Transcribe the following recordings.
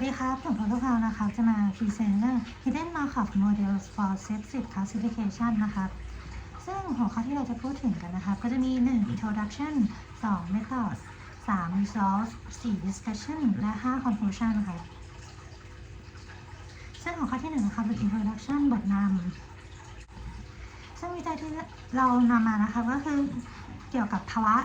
วัสดีครับ ผมพลพาวนะครับจะมาพรีเซนต์เรื่อง Hidden Markov Models for Sepsis Classification นะครับซึ่งหัวข้อที่เราจะพูดถึงกันนะครับก็จะมี 1 Introduction 2 methods 3 Results 4 Discussion และ 5 Conclusion ครับซึ่งหัวข้อที่1นะครับเป็น Introduction บทนำซึ่งวิจัยที่เรานำมานะคะก็คือเกี่ยวกับภาวะ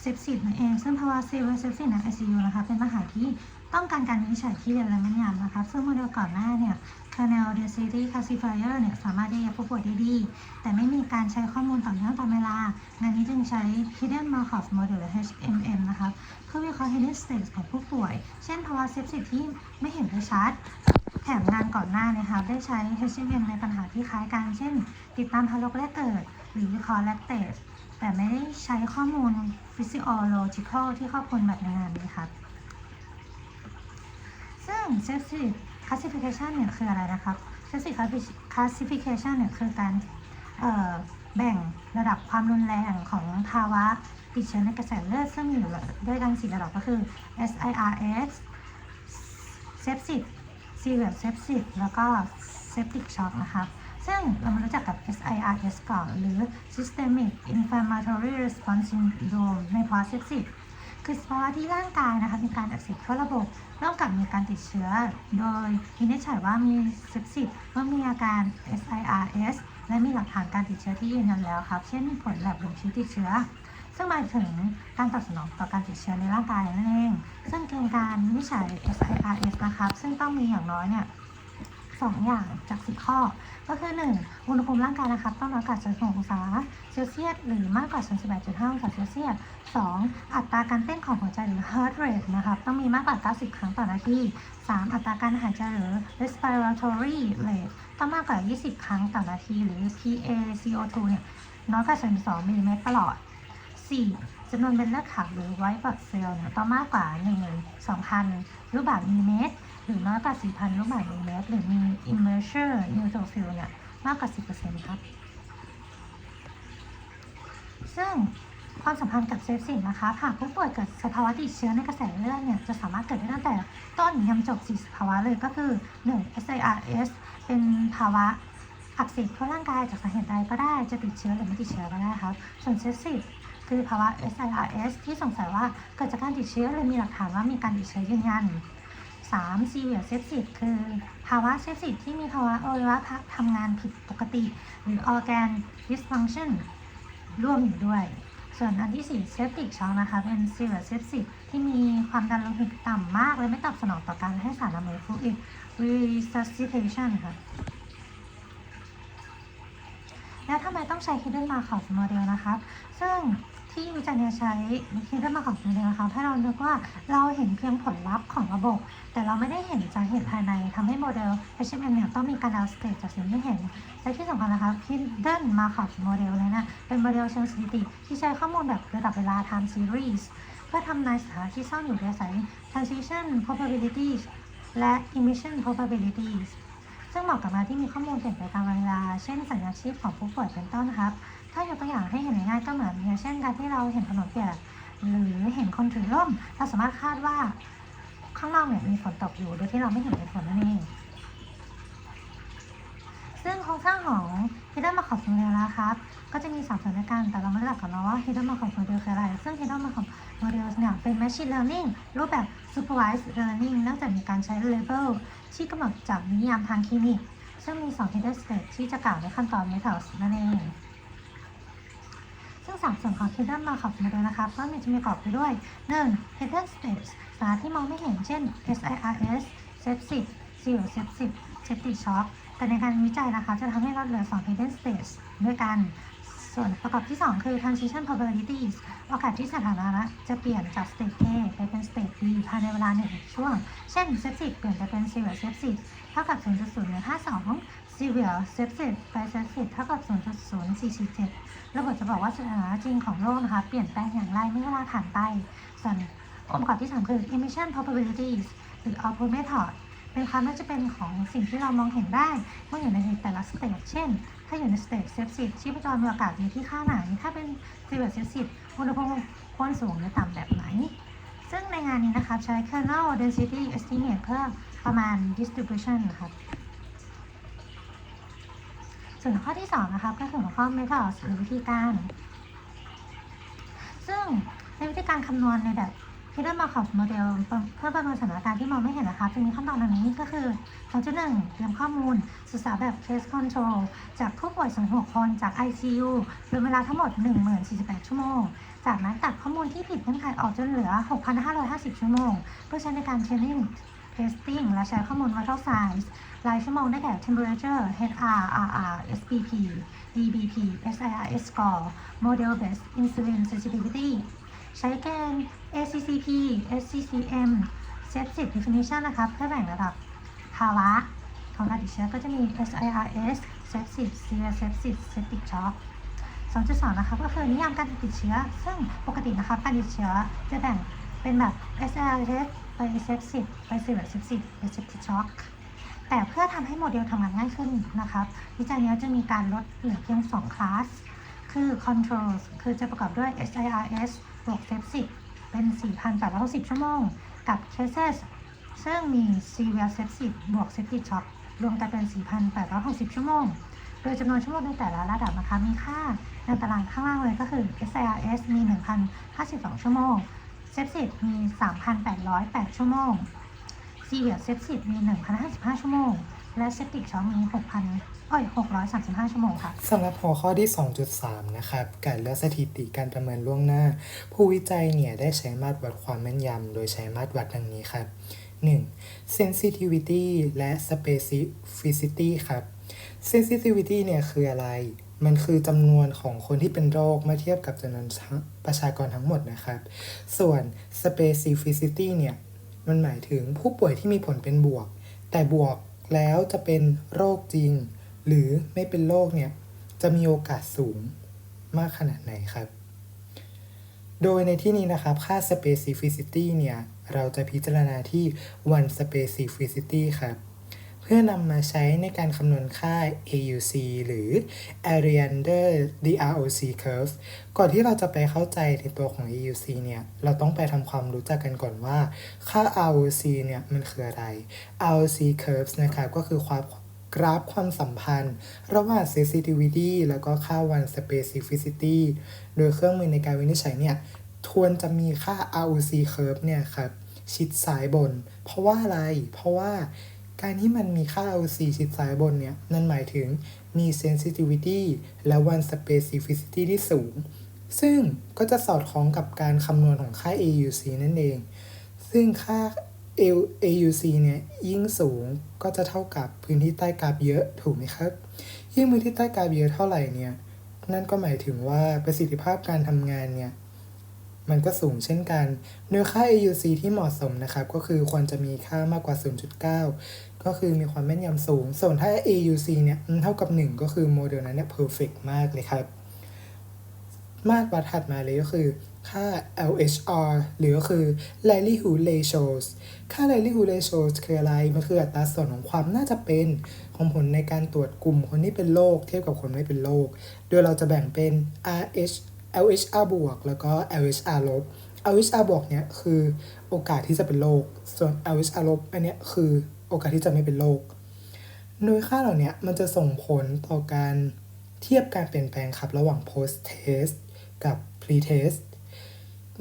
เซปซิสนั่นเอง ซึ่งภาวะเซปซิสใน ICU นะคะ เป็นปัญหาที่ ต้องการการวินิจฉัยที่เร็วและแม่นยำนะคะซึ่งโมเดลก่อนหน้าเนี่ย Kernel Density Classifier เนี่ย สามารถได้แยกผู้ป่วยได้ดี แต่ไม่มีการใช้ข้อมูลต่อเนื่องตามเวลา งานนี้จึงใช้ Hidden Markov Model หรือ HMM นะคะเพื่อวิเคราะห์ hidden states ของผู้ป่วย เช่นภาวะเซปซิสที่ไม่เห็นได้ชัด แถมงานก่อนหน้านะคะได้ใช้ HMM ในปัญหาที่คล้ายกัน เช่น ติดตามทารกแรกเกิด หรือวิเคราะห์แลคเตสแต่ไม่ได้ใช้ข้อมูล physiological ที่ครอบคลุมแบบในงานนี้ครับ ซึ่ง sepsis classification เนี่ยคืออะไรนะครับ sepsis classification เนี่ยคือการแบ่งระดับความรุนแรงของภาวะติดเชื้อในกระแสเลือดซึ่งมีอยู่ด้วยกันสี่ระดับก็คือ SIRS sepsis severe sepsis แล้วก็ septic shock นะครับซึ่งเรามารู้จักกับ SIRS ก่อน หรือ Systemic Inflammatory Response Syndrome ในภาวะ sepsis คือภาวะที่ร่างกายนะคะมีการอักเสบทั่วระบบร่วมกับมีการติดเชื้อ โดยวินิจฉัยว่ามี sepsis เมื่อมีอาการ SIRS และมีหลักฐานการติดเชื้อที่ยืนยันแล้วครับ เช่นผลแลบบ่งชี้ติดเชื้อ ซึ่งหมายถึงการตอบสนองต่อการติดเชื้อในร่างกายนั่นเอง ซึ่งเกณฑ์การวินิจฉัย SIRS นะครับ ซึ่งต้องมีอย่างน้อยเนี่ย สองอย่างจากสิข้อ ก็คือ 1. อุณหภูมิร่างกายนะครับ ต้องน้อยกว่า36องศาเซลเซียสหรือมากกว่า 38.5 องศาเซลเซียส 2. อัตราการเต้นของหัวใจหรือ heart rate นะครับต้องมีมากกว่า 90 ครั้งต่อนาที 3. อัตราการหายใจหรือ respiratory rate ต้องมากกว่า 20 ครั้งต่อนาที หรือ PaCO2 เนี่ยน้อยกว่า72มิลลิเมตรตลอด 4. จำนวนเม็ดเลือดขาวหรือ white blood cell เนี่ยต้องมากกว่า12,000ลูกบาศก์มิลลิเมตร หรือน้อยกว่า 4,000 ลูกบาศก์มิลลิเมตรหรือมี immature neutrophil เนี่ยมากกว่า 10%ครับ ซึ่งความสัมพันธ์กับเซฟซิสนะคะหากผู้ป่วยเกิดสภาวะติดเชื้อในกระแสเลือดเนี่ยจะสามารถเกิดได้ตั้งแต่ต้นยันจบ4สภาวะเลยก็คือ 1. SIRS เป็นภาวะอักเสบทั่วร่างกายจากสาเหตุใดก็ได้จะติดเชื้อหรือไม่ติดเชื้อก็ได้ครับ ส่วนเซฟซิสคือภาวะ SIRS ที่สงสัยว่าเกิดจากการติดเชื้อหรือมีหลักฐานว่ามีการติดเชื้อยืนยัน 3. severe sepsis คือภาวะเซฟซิสที่มีภาวะอวัยวะทำงานผิดปกติ หรือ organ dysfunction ร่วมอยู่ด้วย ส่วนอันที่ 4 septic shock นะคะเป็น severe sepsis ที่มีความดันโลหิตต่ำมาก และไม่ตอบสนองต่อการให้สารละเมอ fluid resuscitation ค่ะ แล้วทำไมต้องใช้ hidden markov model นะครับซึ่ง ที่วิจัยเนี่ยใช้ hidden markov model นะคะให้เรานึกว่าเราเห็นเพียงผลลัพธ์ของระบบ แต่เราไม่ได้เห็นสาเหตุภายในทำให้โมเดล HMM เนี่ยต้องมีการเอาสเตจจากสิ่งที่เห็น และที่สำคัญนะคะ Hidden Markov Model เนี่ยนะ เป็นโมเดลเชิงสถิติ ที่ใช้ข้อมูลแบบระดับเวลา time series เพื่อทำนายสถานที่ซ่อนอยู่ในสาย transition probabilities และ emission probabilities ซึ่งเหมาะกับงานที่มีข้อมูลเปลี่ยนไปตามเวลา เช่นสัญญาชีพของผู้ป่วยเป็นต้นครับ ถ้ายกตัวอย่างให้เห็นง่ายๆก็เหมือนอย่างเช่นการที่เราเห็นถนนเปียกหรือเห็นคนถือร่ม เราสามารถคาดว่าข้างนอกเนี่ยมีฝนตกอยู่โดยที่เราไม่เห็นเป็นฝนนั่นเอง ซึ่งโครงสร้างของ Hidden Markov Model นะครับ ก็จะมี3ส่วนด้วยกัน แต่เรามารู้จักกันเนาะว่า Hidden Markov Model คืออะไร ซึ่ง Hidden Markov Model เนี่ยเป็น Machine Learning รูปแบบ Supervised Learning นองจากมีการใช้ Label ที่กำหนดจากนิยามทางคลินิก ซึ่งมี2 hidden state ที่จะกล่าวในขั้นตอน Methods นั่นเอง ซึ่งสามส่วนของ Hidden Markov Model นะคะก็มีจะมีประกอบไปด้วย 1. Hidden states สารที่มองไม่เห็นเช่น SIRS Sepsis Zero Sepsis Septic Shock แต่ในการวิจัยนะคะ จะทำให้เราเหลือ 2 hidden states ด้วยกัน ส่วนประกอบที่ 2 คือ transition probabilities โอกาสที่สถานะจะเปลี่ยนจาก state A ไปเป็น state B ภายในเวลาหนึ่งช่วง เช่น sepsis เปลี่ยนไปเป็น severe sepsis เท่ากับ 0.0152 severe sepsis ไป sepsis เท่ากับ 0.0447 ระบบจะบอกว่าสถานะจริงของโรคนะคะ เปลี่ยนแปลงอย่างไรเมื่อเวลาผ่านไป ส่วนองค์ประกอบที่ 3 คือ emission probabilities หรือ output method เป็นความน่าจะเป็นของสิ่งที่เรามองเห็นได้เมื่ออยู่ในแต่ละสเตจเช่น ถ้าอยู่ในสเตจเซฟซิตชีพจรมีโอกาสอยู่ที่ค่าไหน ถ้าเป็นซีเวอร์เซฟซิตอุณหภูมิควรสูงหรือต่ำแบบไหน ซึ่งในงานนี้นะครับใช้ kernel density estimate เพื่อประมาณ distribution นะครับ ส่วนข้อที่2นะครับก็คือหัวข้อ methods หรือวิธีการ ซึ่งในวิธีการคำนวณในแบบ hidden Markov model เพื่อประเมินสถานการณ์ที่มองไม่เห็นนะครับจะมีขั้นตอนดังนี้ก็คือ2.1เตรียมข้อมูลศึกษาแบบ case control จากผู้ป่วย26คนจาก ICU เป็นเวลาทั้งหมด 1048 ชั่วโมง จากนั้นตัดข้อมูลที่ผิดเงื่อนไขออกจนเหลือ 6,550 ชั่วโมง เพื่อใช้ในการ training testing และใช้ข้อมูล vital signs รายชั่วโมงได้แก่ temperature HR RR SPP DBP SIRS score model based insulin sensitivity ใช้เกณฑ์ ACCP SCCM sepsis definition นะครับเพื่อแบ่งระดับภาวะของการติดเชื้อก็จะมี SIRS sepsis severe sepsis septic shock 2.2 นะครับก็คือนิยามการติดเชื้อ ซึ่งปกตินะครับการติดเชื้อจะแบ่งเป็นแบบ SIRS ไป sepsis ไป severe sepsis ไป septic shock แต่เพื่อทำให้โมเดลทำงานง่ายขึ้นนะครับวิจัยนี้จะมีการลดเหลือเพียง 2 คลาส คือ controls คือจะประกอบด้วย SIRS บวก sepsis เป็น 4,860 ชั่วโมง กับ cases ซึ่งมี severe sepsis บวก septic shock รวมกันเป็น 4,860 ชั่วโมง โดยจำนวนชั่วโมงในแต่ละระดับนะคะ มีค่าในตารางข้างล่างเลยก็คือ SIRS มี 1,052 ชั่วโมง sepsis มี 3,808 ชั่วโมง severe sepsis มี 1,055 ชั่วโมง และ septic shock มี6,000อ้อย635 ชั่วโมงค่ะสำหรับหัวข้อที่ 2.3 นะครับการเลือกสถิติการประเมินล่วงหน้า ผู้วิจัยเนี่ยได้ใช้มาตรวัดความแม่นยำโดยใช้มาตรวัดดังนี้ครับ 1. sensitivity และ specificity ครับ sensitivity เนี่ยคืออะไร มันคือจำนวนของคนที่เป็นโรคเมื่อเทียบกับจำนวนประชากรทั้งหมดนะครับ ส่วน specificity เนี่ย มันหมายถึงผู้ป่วยที่มีผลเป็นบวก แต่บวกแล้วจะเป็นโรคจริง หรือไม่เป็นโรคเนี่ยจะมีโอกาสสูงมากขนาดไหนครับ โดยในที่นี้นะครับค่า specificity เนี่ย เราจะพิจารณาที่ one specificity ครับ พื่อนำมาใช้ในการคำนวณค่า AUC หรือ area under the ROC curve ก่อนที่เราจะไปเข้าใจในตัวของ AUC เนี่ย เราต้องไปทำความรู้จักกันก่อนว่าค่า ROC เนี่ย มันคืออะไร ROC curves นะครับก็คือความกราฟความสัมพันธ์ ระหว่าง sensitivity แล้วก็ค่า one specificity โดยเครื่องมือในการวินิจฉัยเนี่ยควรจะมีค่า ROC curve เนี่ยครับ ชิดซ้ายบน เพราะว่าอะไร เพราะว่า การที่มันมีค่า ROC ชิดซ้ายบนเนี่ย นั่นหมายถึงมี sensitivity และ one specificity ที่สูง ซึ่งก็จะสอดคล้องกับการคำนวณของค่า AUC นั่นเอง ซึ่งค่า AUC เนี่ยยิ่งสูงก็จะเท่ากับพื้นที่ใต้กราฟเยอะถูกไหมครับ ยิ่งพื้นที่ใต้กราฟเยอะเท่าไหร่เนี่ย นั่นก็หมายถึงว่าประสิทธิภาพการทำงานเนี่ย มันก็สูงเช่นกันโดยค่า AUC ที่เหมาะสมนะครับ ก็คือควรจะมีค่ามากกว่า 0.9 ก็คือมีความแม่นยำสูง ส่วนถ้า AUC เนี่ยเท่ากับ 1 ก็คือโมเดลนั้นเนี่ย perfect มากเลยครับ มาตรวัดถัดมาเลยก็คือค่า LHR หรือก็คือ likelihood ratios ค่า likelihood ratios คืออะไร มันคืออัตราส่วนของความน่าจะเป็นของผลในการตรวจกลุ่มคนที่เป็นโรคเทียบกับคนไม่เป็นโรค โดยเราจะแบ่งเป็น RH LHR บวกแล้วก็ LHR ลบ LHR บวกเนี่ยคือโอกาสที่จะเป็นโรค ส่วน LHR ลบอันเนี้ยคือโอกาสที่จะไม่เป็นโรค โดยค่าเหล่านี้มันจะส่งผลต่อการเทียบการเปลี่ยนแปลงครับระหว่าง post test กับ pre test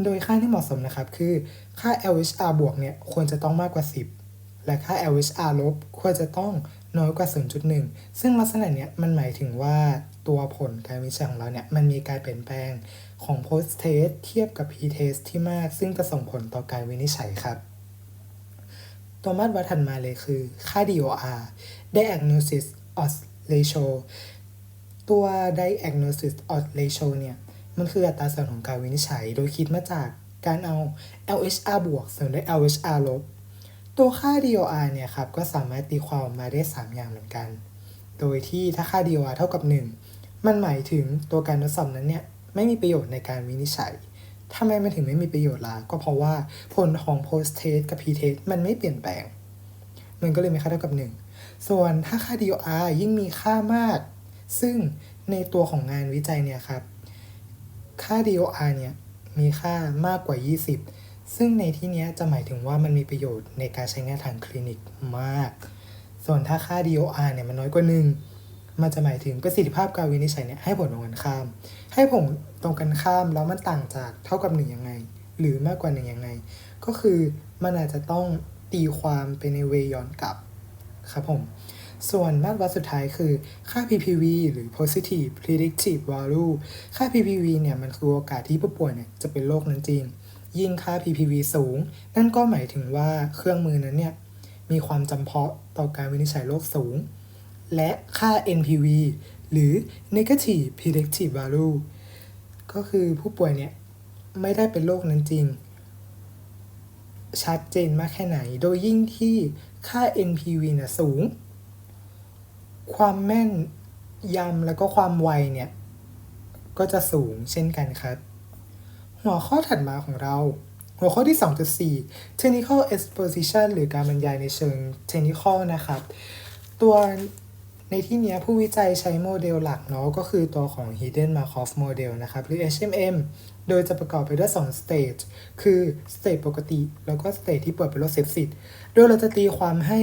โดยค่าที่เหมาะสมนะครับคือค่า LHR บวกเนี่ยควรจะต้องมากกว่า 10 และค่า LHR ลบควรจะต้อง น้อยกว่า 0.1 ซึ่งลักษณะเนี้ยมันหมายถึงว่าตัวผลการวิจัยของเราเนี่ยมันมีการเปลี่ยนแปลงของ post test เทียบกับ pre test ที่มาก ซึ่งจะส่งผลต่อการวินิจฉัยครับ ตัวมาตรวัดถัดมาเลยคือค่า DOR Diagnosis Odds Ratio ตัว Diagnosis Odds Ratio เนี่ยมันคืออัตราส่วนของการวินิจฉัย โดยคิดมาจากการเอา LHR บวกส่วนด้วย LHR ลบ ตัวค่า DOR เนี่ยครับก็สามารถตีความมาได้ 3 อย่างเหมือนกัน โดยที่ถ้าค่า DOR เท่ากับ 1 มันหมายถึงตัวการทดสอบนั้นเนี่ยไม่มีประโยชน์ในการวินิจฉัยทำไมมันถึงไม่มีประโยชน์ล่ะก็เพราะว่าผลของ post test กับ pre test มันไม่เปลี่ยนแปลง มันก็เลยมีค่าเท่ากับ 1 ส่วนถ้าค่า DOR ยิ่งมีค่ามาก ซึ่งในตัวของงานวิจัยเนี่ยครับ ค่า DOR เนี่ยมีค่ามากกว่า 20 ซึ่งในที่นี้จะหมายถึงว่ามันมีประโยชน์ในการใช้งานทางคลินิกมาก ส่วนถ้าค่า DOR เนี่ยมันน้อยกว่าหนึ่งมันจะหมายถึงประสิทธิภาพการวินิจฉัยเนี่ยให้ผลตรงกันข้าม ให้ผลตรงกันข้ามแล้วมันต่างจากเท่ากับหนึ่งยังไง หรือมากกว่าหนึ่งยังไง ก็คือมันอาจจะต้องตีความไปในเวย้อนกลับครับผม ส่วนมาตรวัดสุดท้ายคือค่า PPV หรือ positive predictive value ค่า PPV เนี่ยมันคือโอกาสที่ผู้ป่วยเนี่ยจะเป็นโรคนั้นจริง ยิ่งค่า PPV สูง นั่นก็หมายถึงว่าเครื่องมือนั้นเนี่ย มีความจำเพาะต่อการวินิจฉัยโรคสูง และค่า NPV หรือ negative predictive value ก็คือผู้ป่วยเนี่ย ไม่ได้เป็นโรคนั้นจริง ชัดเจนมากแค่ไหน โดยยิ่งที่ค่า NPV นี่ยสูง ความแม่นยำแล้วก็ความไวเนี่ย ก็จะสูงเช่นกันครับ หัวข้อถัดมาของเรา หัวข้อที่ 2.4 technical exposition หรือการบรรยายในเชิง technical นะครับ ตัวในที่นี้ผู้วิจัยใช้โมเดลหลักเนาะก็คือตัวของ hidden Markov model นะครับ หรือ HMM โดยจะประกอบไปด้วย2 stage คือ stage ปกติ แล้วก็ stage ที่ป่วยเป็นโรคเซปซิสโดยเราจะตีความให้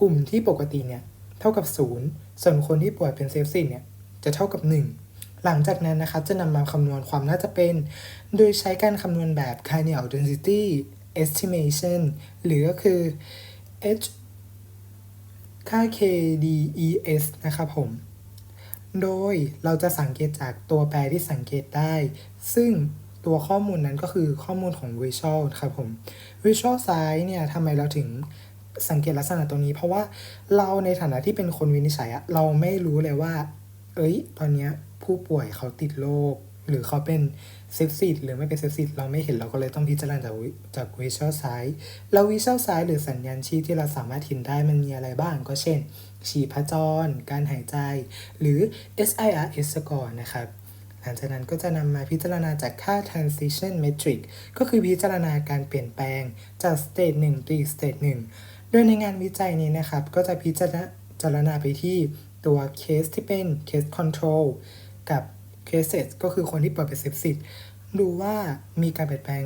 กลุ่มที่ปกติเนี่ย เท่ากับ 0 ส่วนคนที่ป่วยเป็นเซฟซิสเนี่ย จะเท่ากับ 1 หลังจากนั้นนะครับจะนำมาคำนวณความน่าจะเป็น โดยใช้การคำนวณแบบ Carnial density estimation หรือก็คือ H ค่า KDES นะครับผม โดยเราจะสังเกตจากตัวแปรที่สังเกตได้ ซึ่งตัวข้อมูลนั้นก็คือข้อมูลของ Visual ครับผม Visual Science เนี่ยทำไมเราถึงสังเกตลักษณะตรงนี้ เพราะว่าเราในฐานะที่เป็นคนวินิจฉัยเราไม่รู้เลยว่า เอ้ย ตอนเนี้ย ผู้ป่วยเขาติดโรคหรือเขาเป็นเซฟซิตหรือไม่เป็นเซฟซิตเราไม่เห็นเราก็เลยต้องพิจารณาจากจาก Visual Science แล้ว Visual Science หรือสัญญาณชีพที่เราสามารถเห็นได้มันมีอะไรบ้าง ก็เช่น ชีพจร การหายใจ หรือ SIRS score นะครับหลังจากนั้นก็จะนำมาพิจารณาจากค่า transition metric ก็คือพิจารณาการเปลี่ยนแปลงจาก state 1ไปอีก state 1 โดยในงานวิจัยนี้นะครับ ก็จะพิจารณาไปที่ตัวเคสที่เป็น case control กับ cases ก็คือคนที่เปิดเป็น sepsis ดูว่ามีการเปลี่ยนแปลง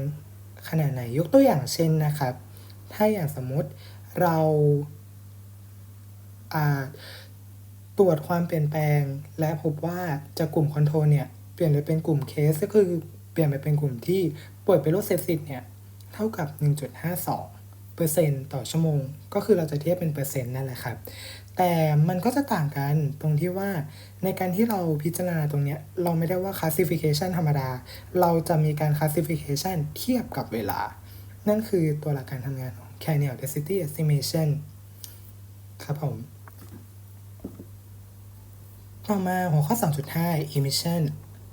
ขนาดไหน ยกตัวอย่างเช่นนะครับ ถ้าอย่างสมมติเราตรวจความเปลี่ยนแปลง และพบว่าจากกลุ่มคอนโทรลเนี่ย เปลี่ยนไปเป็นกลุ่มเคสก็คือเปลี่ยนไปเป็นกลุ่มที่ป่วยเป็นโรคเซปซิสเนี่ย เท่ากับ 1.52เปอร์เซ็นต์ต่อชั่วโมง ก็คือเราจะเทียบเป็นเปอร์เซ็นต์นั่นแหละครับ แต่มันก็จะต่างกันตรงที่ว่าในการที่เราพิจารณาตรงเนี้ยเราไม่ได้ว่า classification ธรรมดา เราจะมีการ classification เทียบกับเวลา นั่นคือตัวหลักการทำงานของ Canal density estimation ครับผม ต่อมาหัวข้อ 2.5 emission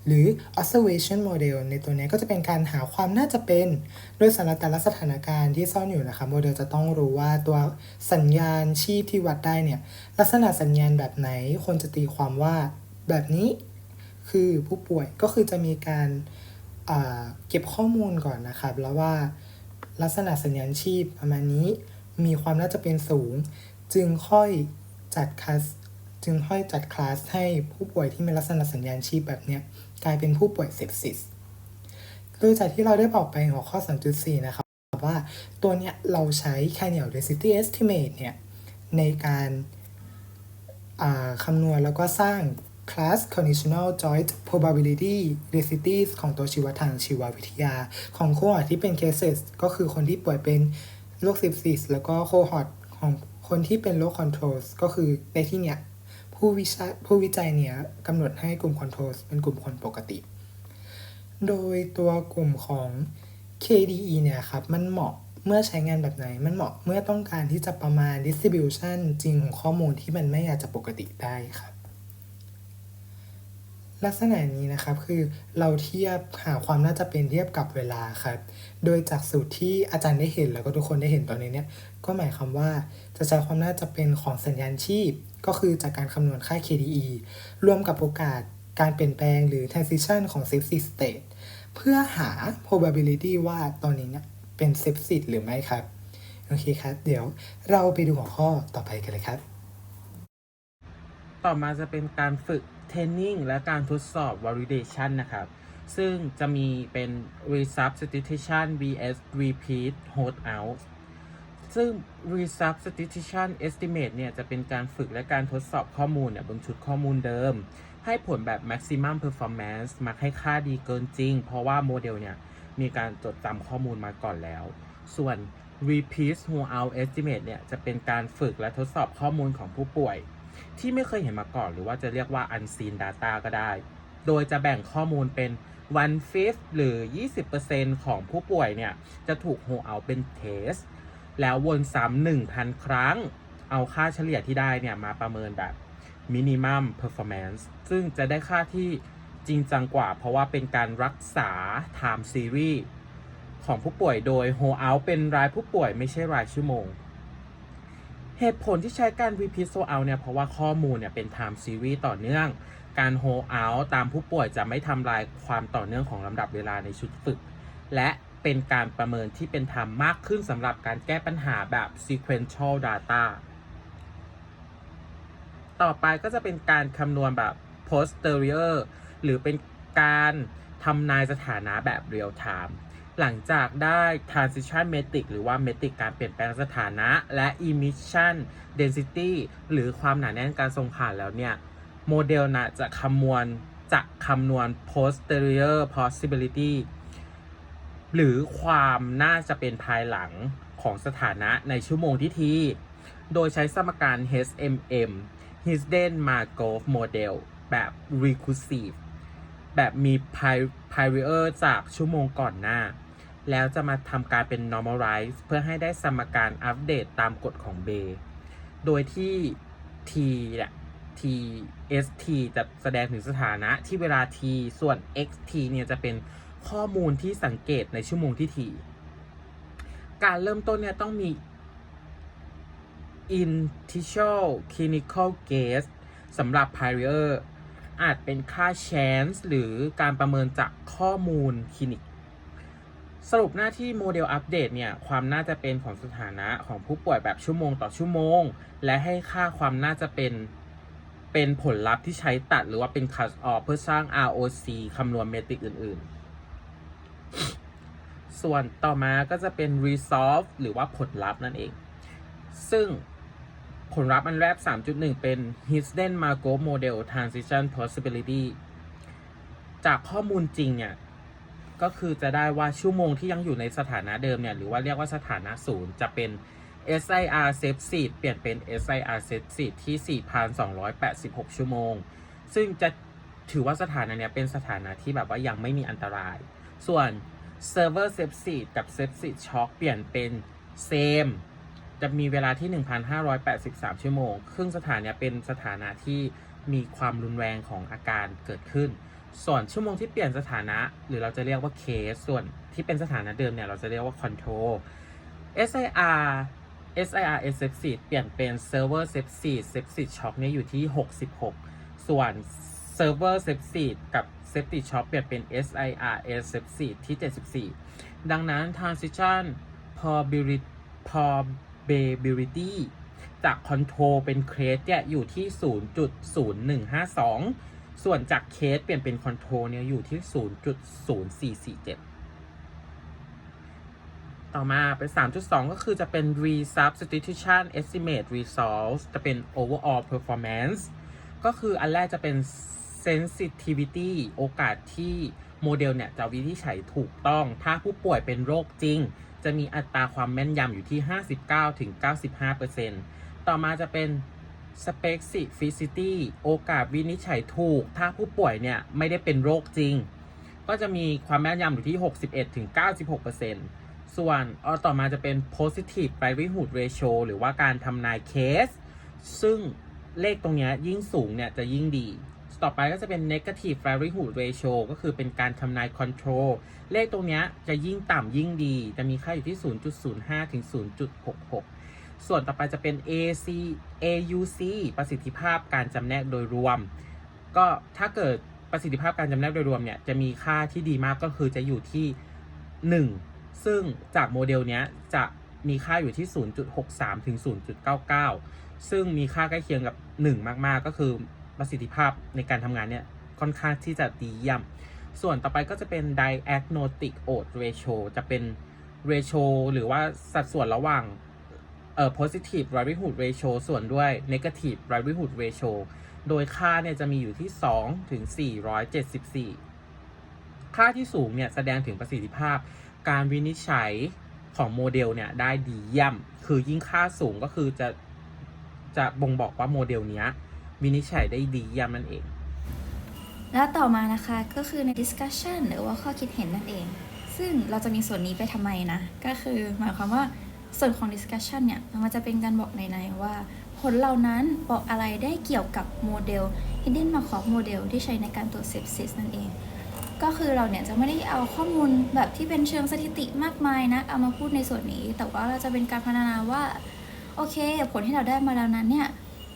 หรือ observation model ในตัวนี้ก็จะเป็นการหาความน่าจะเป็น โดยสำหรับแต่ละสถานการณ์ที่ซ่อนอยู่นะคะ โมเดลจะต้องรู้ว่าตัวสัญญาณชีพที่วัดได้เนี่ย ลักษณะสัญญาณแบบไหนควรจะตีความว่าแบบนี้คือผู้ป่วยก็คือจะมีการเก็บข้อมูลก่อนนะครับ แล้วว่าลักษณะสัญญาณชีพประมาณนี้มีความน่าจะเป็นสูง จึงค่อยจัดคลาสจึงค่อยจัดคลาสให้ผู้ป่วยที่มีลักษณะสัญญาณชีพแบบเนี้ย กลายเป็นผู้ป่วยเซปซิสโดยจากที่เราได้บอกไปหัวข้อ 3.4 นะครับว่าตัวเนี้ยเราใช้ Canial density estimate เนี่ย ในการาคำนวณแล้วก็สร้าง class conditional joint probability densities ของตัวชีวทางชีววิทยา ของโคฮอร์ที่เป็น cases ก็คือคนที่ป่วยเป็นโรคซิฟซิสแล้วก็โคฮอร์ของคนที่เป็นโรค controls ก็คือในที่เนี้ย ผู้วิจัยผู้วิจัยเนี่ยกำหนดให้กลุ่มคอนโทรลเป็นกลุ่มคนปกติ โดยตัวกลุ่มของ KDE เนี่ยครับ มันเหมาะเมื่อใช้งานแบบไหน มันเหมาะเมื่อต้องการที่จะประมาณ distribution จริงของข้อมูลที่มันไม่อาจจะปกติได้ครับ ลักษณะนี้นะครับคือเราเทียบหาความน่าจะเป็นเทียบกับเวลาครับโดยจากสูตรที่อาจารย์ได้เห็นแล้วก็ทุกคนได้เห็นตอนนี้เนี่ยก็หมายความว่าจะใช้ความน่าจะเป็นของสัญญาณชีพ ก็คือจากการคำนวณค่า KDE รวมกับโอกาสการเปลี่ยนแปลงหรือ transition ของ sepsis state เพื่อหา probability ว่าตอนนี้เนี่ยเป็น sepsis หรือไม่ครับ โอเคครับ เดี๋ยวเราไปดูหัวข้อต่อไปกันเลยครับ ต่อมาจะเป็นการฝึก เทรนนิ่งและการทดสอบ validation นะครับ ซึ่งจะมีเป็น resubstitution vs repeat hold out ซึ่ง resubstitution estimate เนี่ยจะเป็นการฝึกและการทดสอบข้อมูลเนี่ยบนชุดข้อมูลเดิม ให้ผลแบบ maximum performance มักให้ค่าดีเกินจริง เพราะว่าโมเดลเนี่ยมีการจดจำข้อมูลมาก่อนแล้ว ส่วน repeat hold out estimate เนี่ยจะเป็นการฝึกและทดสอบข้อมูลของผู้ป่วย ที่ไม่เคยเห็นมาก่อน หรือว่าจะเรียกว่า unseen data ก็ได้ โดยจะแบ่งข้อมูลเป็น one fifth หรือ 20%ของผู้ป่วยเนี่ย จะถูกโฮเอาเป็นเทส แล้ววนซ้ำ1,000 ครั้ง เอาค่าเฉลี่ยที่ได้เนี่ย มาประเมินแบบ minimum performance ซึ่งจะได้ค่าที่จริงจังกว่า เพราะว่าเป็นการรักษา time series ของผู้ป่วยโดย hold out เป็นรายผู้ป่วยไม่ใช่รายชั่วโมง เหตุผลที่ใช้การ repeat hold out เนี่ยเพราะว่าข้อมูลเนี่ยเป็น time series ต่อเนื่อง การ hold out ตามผู้ป่วยจะไม่ทำลายความต่อเนื่องของลำดับเวลาในชุดฝึก และเป็นการประเมินที่เป็นธรรมมากขึ้นสำหรับการแก้ปัญหาแบบ sequential data ต่อไปก็จะเป็นการคำนวณแบบ posterior หรือเป็นการทำนายสถานะแบบ real time หลังจากได้ transition metric หรือว่า metric การเปลี่ยนแปลงสถานะ และ emission density หรือความหนาแน่นการส่งผ่านแล้วเนี่ย โมเดลนะจะคำนวณจะคำนวณ posterior possibility หรือความน่าจะเป็นภายหลังของสถานะในชั่วโมงที่ที โดยใช้สมการ HMM Hidden Markov Model แบบ recursive แบบมี prior จากชั่วโมงก่อนหน้า แล้วจะมาทำการเป็น normalize เพื่อให้ได้สมการอัปเดตตามกฎของ b โดยที่ t เนี่ย t st จะแสดงถึงสถานะที่เวลา t ส่วน xt เนี่ยจะเป็นข้อมูลที่สังเกตในชั่วโมงที่ t การเริ่มต้นเนี่ยต้องมี initial clinical guess สำหรับ prior อาจเป็นค่า chance หรือการประเมินจากข้อมูลคลินิก สรุปหน้าที่โมเดลอัปเดตเนี่ย ความน่าจะเป็นของสถานะของผู้ป่วยแบบชั่วโมงต่อชั่วโมง และให้ค่าความน่าจะเป็นเป็นผลลัพธ์ที่ใช้ตัดหรือว่าเป็น cut off เพื่อสร้าง ROC คำนวณเมตริกอื่น ๆ ส่วนต่อมาก็จะเป็น resolve หรือว่าผลลัพธ์นั่นเอง ซึ่งผลลัพธ์อันแรก 3.1 เป็น hidden Markov model transition possibility จากข้อมูลจริงเนี่ย ก็คือจะได้ว่าชั่วโมงที่ยังอยู่ในสถานะเดิมเนี่ยหรือว่าเรียกว่าสถานะศูนย์จะเป็น SIR set seed เปลี่ยนเป็น SIR set seed ที่ 4,286 ชั่วโมง ซึ่งจะถือว่าสถานะเนี้ยเป็นสถานะที่แบบว่ายังไม่มีอันตราย ส่วน server set seed กับ set seed shock เปลี่ยนเป็น same จะมีเวลาที่ 1,583 ชั่วโมง ครึ่งสถานะเป็นสถานะที่มีความรุนแรงของอาการเกิดขึ้น ส่วนชั่วโมงที่เปลี่ยนสถานะ หรือเราจะเรียกว่าเคส ส่วนที่เป็นสถานะเดิมเนี่ยเราจะเรียกว่าคอนโทร SIR SIR s e p s i s เปลี่ยนเป็น Server s e p s i s s e p s i s Shock เนี่ยอยู่ที่ 66 ส่วน Server s e p s i s กับ s e p t i c Shock เปลี่ยนเป็น SIR s e p s i s ที่ 74 ดังนั้น Transition Probability จาก Control เป็น Crate เนี่ยอยู่ที่ 0.0152 ส่วนจาก case เปลี่ยนเป็น control เนี่ยอยู่ที่ 0.0447 ต่อมาเป็น 3.2 ก็คือจะเป็น resubstitution estimate results จะเป็น overall performance ก็คืออันแรกจะเป็น sensitivity โอกาสที่โมเดลเนี่ยจะวินิจฉัยถูกต้อง ถ้าผู้ป่วยเป็นโรคจริง จะมีอัตราความแม่นยำอยู่ที่ 59-95%ต่อมาจะเป็น specificity โอกาสวินิจฉัยถูก ถ้าผู้ป่วยเนี่ยไม่ได้เป็นโรคจริง ก็จะมีความแม่นยำอยู่ที่ 61-96%ส่วนอต่อมาจะเป็น positive likelihood ratio หรือว่าการทำนายเคส ซึ่งเลขตรงนี้ยิ่งสูงเนี่ยจะยิ่งดีต่อไปก็จะเป็น negative likelihood ratio ก็คือเป็นการทำนาย control เลขตรงนี้จะยิ่งต่ำยิ่งดี จะมีค่าอยู่ที่ 0.05 ถึง 0.66 ส่วนต่อไปจะเป็น AC AUC ประสิทธิภาพการจำแนกโดยรวม ก็ถ้าเกิดประสิทธิภาพการจำแนกโดยรวมเนี่ยจะมีค่าที่ดีมากก็คือจะอยู่ที่ 1 ซึ่งจากโมเดลเนี้ยจะมีค่าอยู่ที่ 0.63 ถึง 0.99 ซึ่งมีค่าใกล้เคียงกับ 1 มาก ๆ ก็คือประสิทธิภาพในการทำงานเนี่ยค่อนข้างที่จะดีเยี่ยม ส่วนต่อไปก็จะเป็น diagnostic odds ratio จะเป็น ratio หรือว่าสัดส่วนระหว่าง เอ่อ positive likelihood ratio ส่วนด้วย negative likelihood ratio โดยค่าเนี่ยจะมีอยู่ที่ 2 ถึง 474 ค่าที่สูงเนี่ยแสดงถึงประสิทธิภาพ การวินิจฉัยของโมเดลเนี่ยได้ดีเยี่ยม คือยิ่งค่าสูงก็คือจะจะบ่งบอกว่าโมเดลเนี้ยวินิจฉัยได้ดีเยี่ยมนั่นเอง แล้วต่อมานะคะก็คือใน discussion หรือว่าข้อคิดเห็นนั่นเอง ซึ่งเราจะมีส่วนนี้ไปทำไมนะ ก็คือหมายความว่า ส่วนของ discussion เนี่ยมันจะเป็นการบอกใน ๆ ว่า ผลเหล่านั้นบอกอะไรได้เกี่ยวกับโมเดล hidden Markov model ที่ใช้ในการตรวจ sepsis นั่นเอง ก็คือเราเนี่ยจะไม่ได้เอาข้อมูลแบบที่เป็นเชิงสถิติมากมายนะ เอามาพูดในส่วนนี้ แต่ว่าเราจะเป็นการพัฒนาว่า โอเค ผลที่เราได้มาแล้วนั้นเนี่ย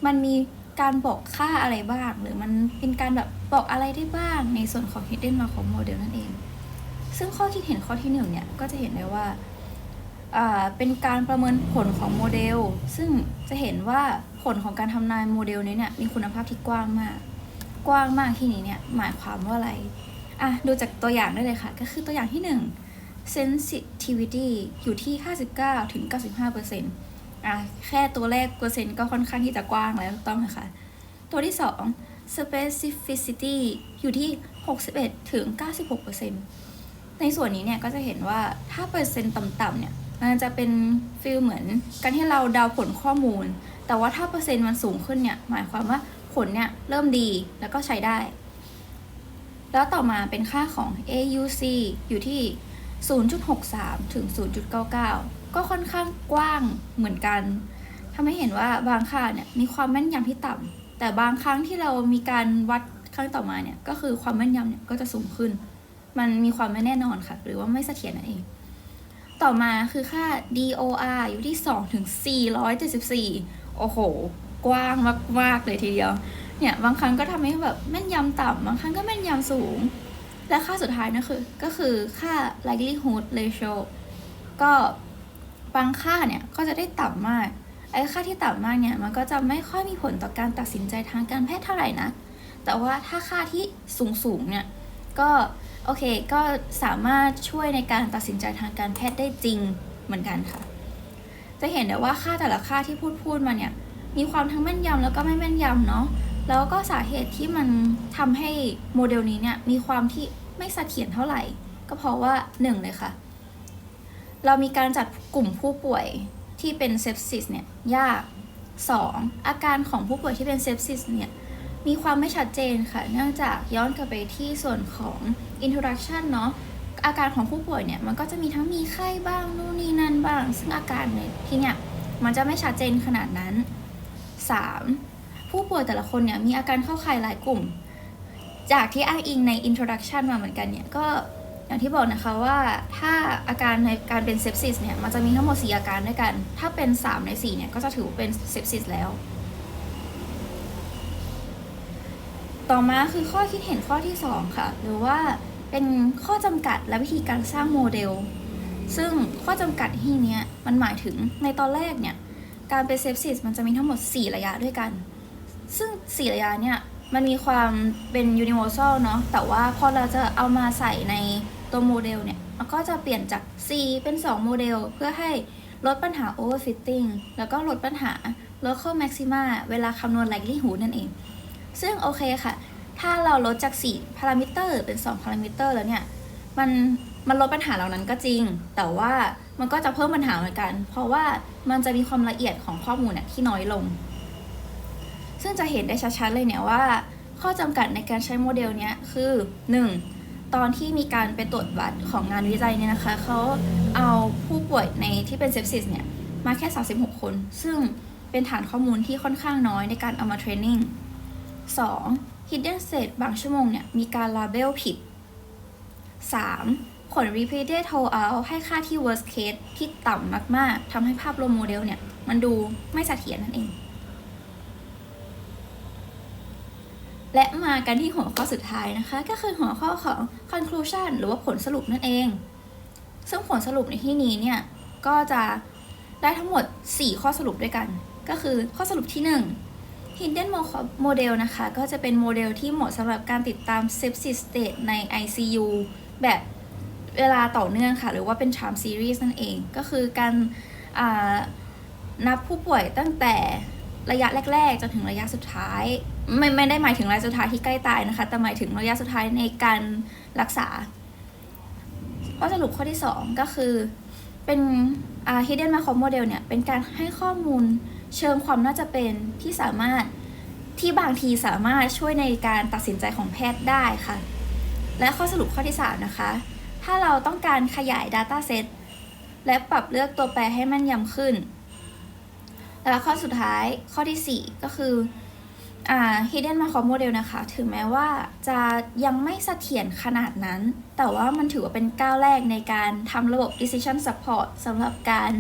มันมีการบอกค่าอะไรบ้าง หรือมันเป็นการแบบบอกอะไรได้บ้างในส่วนของ hidden Markov model นั่นเอง ซึ่งข้อคิดเห็นข้อที่หนึ่งเนี่ยก็จะเห็นได้ว่า เป็นการประเมินผลของโมเดล ซึ่งจะเห็นว่าผลของการทำนายโมเดลนี้เนี่ยมีคุณภาพที่กว้างมาก กว้างมากที่นี้เนี่ยหมายความว่าอะไรอะดูจากตัวอย่างได้เลยค่ะ ก็คือตัวอย่างที่ 1 sensitivity อยู่ที่ 59ถึง95เปอร์เซ็นต์อะแค่ตัวเลขเปอร์เซ็นต์ก็ค่อนข้างที่จะกว้างแล้วต้องไหมคะตัวที่ 2 specificity อยู่ที่ 61ถึง96เปอร์เซ็นต์ในส่วนนี้เนี่ยก็จะเห็นว่าถ้าเปอร์เซ็นต์ต่ำๆเนี่ย มันจะเป็นฟีลเหมือนการที่เราเดาผลข้อมูล แต่ว่าถ้าเปอร์เซ็นต์มันสูงขึ้นเนี่ยหมายความว่าผลเนี่ยเริ่มดีแล้วก็ใช้ได้ แล้วต่อมาเป็นค่าของ AUC อยู่ที่ 0.63 ถึง 0.99 ก็ค่อนข้างกว้างเหมือนกันทำให้เห็นว่าบางค่าเนี่ยมีความแม่นยำที่ต่ำแต่บางครั้งที่เรามีการวัดครั้งต่อมาเนี่ยก็คือความแม่นยำเนี่ยก็จะสูงขึ้น มันมีความไม่แน่นอนค่ะ หรือว่าไม่เสถียรนั่นเอง ต่อมาคือค่า DOR อยู่ที่ 2 ถึง 474 โอ้โห กว้างมาก ๆ เลยทีเดียว เนี่ย บางครั้งก็ทำให้แบบแม่นยำต่ำ บางครั้งก็แม่นยำสูง และค่าสุดท้ายนะคือก็คือค่า likelihood ratio ก็บางค่าเนี่ยก็จะได้ต่ำมาก ไอ้ค่าที่ต่ำมากเนี่ย มันก็จะไม่ค่อยมีผลต่อการตัดสินใจทางการแพทย์เท่าไหร่นะ แต่ว่าถ้าค่าที่สูงสูงๆเนี่ย ก็ โอเค ก็สามารถช่วยในการตัดสินใจทางการแพทย์ได้จริงเหมือนกันค่ะ จะเห็นได้ว่าค่าแต่ละค่าที่พูดพูดมาเนี่ย มีความทั้งแม่นยำแล้วก็ไม่แม่นยำเนาะ แล้วก็สาเหตุที่มันทำให้โมเดลนี้เนี่ยมีความที่ไม่เสถียรเท่าไหร่ ก็เพราะว่าหนึ่งเลยค่ะ เรามีการจัดกลุ่มผู้ป่วยที่เป็นเซปซิสเนี่ยยาก 2. อาการของผู้ป่วยที่เป็นเซปซิสเนี่ย มีความไม่ชัดเจนค่ะ เนื่องจากย้อนกลับไปที่ส่วนของ introduction เนาะอาการของผู้ป่วยเนี่ยมันก็จะมีทั้งมีไข้บ้างนู่นนี่นั่นบ้าง ซึ่งอาการในที่เนี่ยมันจะไม่ชัดเจนขนาดนั้น 3. ผู้ป่วยแต่ละคนเนี่ยมีอาการเข้าข่ายหลายกลุ่ม จากที่อ้างอิงใน introduction มาเหมือนกันเนี่ยก็อย่างที่บอกนะคะว่าถ้าอาการในการเป็นเซปซิสเนี่ยมันจะมีทั้งหมด 4 อาการด้วยกัน ถ้าเป็น 3 ใน 4 เนี่ยก็จะถือว่าเป็นเซปซิสแล้ว ต่อมาคือข้อคิดเห็นข้อที่ 2 ค่ะ หรือว่าเป็นข้อจำกัดและวิธีการสร้างโมเดล ซึ่งข้อจำกัดที่นี้มันหมายถึงในตอนแรกเนี่ย การเป็นเซปซิสมันจะมีทั้งหมด 4 ระยะด้วยกัน ซึ่ง 4 ระยะเนี่ย มันมีความเป็น universal เนาะ แต่ว่าพอเราจะเอามาใส่ในตัวโมเดลเนี่ย มันก็จะเปลี่ยนจาก 4 เป็น 2 โมเดล เพื่อให้ลดปัญหา overfitting แล้วก็ลดปัญหา local maxima เวลาคำนวณ likelihood นั่นเอง ซึ่งโอเคค่ะ ถ้าเราลดจาก 4 พารามิเตอร์เป็น 2 พารามิเตอร์แล้วเนี่ย มันมันลดปัญหาเหล่านั้นก็จริง แต่ว่ามันก็จะเพิ่มปัญหาเหมือนกัน เพราะว่ามันจะมีความละเอียดของข้อมูลเนี่ยที่น้อยลง ซึ่งจะเห็นได้ชัดๆเลยเนี่ยว่า ข้อจำกัดในการใช้โมเดลเนี้ยคือ 1. ตอนที่มีการไปตรวจวัดของงานวิจัยเนี่ยนะคะเขาเอาผู้ป่วยในที่เป็นเซปซิสเนี่ยมาแค่ 36 คน ซึ่งเป็นฐานข้อมูลที่ค่อนข้างน้อยในการเอามาเทรนนิ่ง 2. hidden state บางชั่วโมงเนี่ย มีการ label ผิด 3. ผล repeated holdout ให้ค่าที่ worst case ที่ต่ำมาก ๆ ทำให้ภาพรวมโมเดลเนี่ย มันดูไม่เสถียรนั่นเอง และมากันที่หัวข้อสุดท้ายนะคะ ก็คือหัวข้อของ conclusion หรือว่าผลสรุปนั่นเอง ซึ่งผลสรุปในที่นี้เนี่ย ก็จะได้ทั้งหมด 4 ข้อสรุปด้วยกัน ก็คือข้อสรุปที่ 1 Hidden Model นะคะ ก็จะเป็นโมเดลที่เหมาะสำหรับการติดตาม sepsis state ใน ICU แบบเวลาต่อเนื่องค่ะ หรือว่าเป็น time series นั่นเอง ก็คือการนับผู้ป่วยตั้งแต่ระยะแรก ๆ จนถึงระยะสุดท้าย ไม่ไม่ได้หมายถึงระยะสุดท้ายที่ใกล้ตายนะคะ แต่หมายถึงระยะสุดท้ายในการรักษาข้อสรุปข้อที่ 2 ก็คือเป็น hidden macro model เนี่ย เป็นการให้ข้อมูล เชิงความน่าจะเป็นที่สามารถที่บางทีสามารถช่วยในการตัดสินใจของแพทย์ได้ค่ะ และข้อสรุปข้อที่ 3 นะคะ ถ้าเราต้องการขยาย Data Set และปรับเลือกตัวแปรให้ม่นยำขึ้น และข้อสุดท้ายข้อที่ 4 ก็คืออ่า hidden macro model นะคะ ถึงแม้ว่าจะยังไม่เสถียรขนาดนั้น แต่ว่ามันถือว่าเป็นก้าวแรกในการทำระบบ decision support สำหรับการ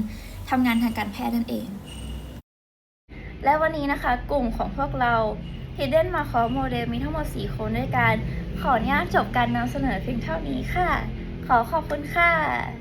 ทำงานทางการแพทย์นั่นเอง และวันนี้นะคะกลุ่มของพวกเรา Hidden Macro Model มีทั้งหมด 4 คนด้วยกัน ขออนุญาตจบการนำเสนอเพียงเท่านี้ค่ะ ขอขอบคุณค่ะ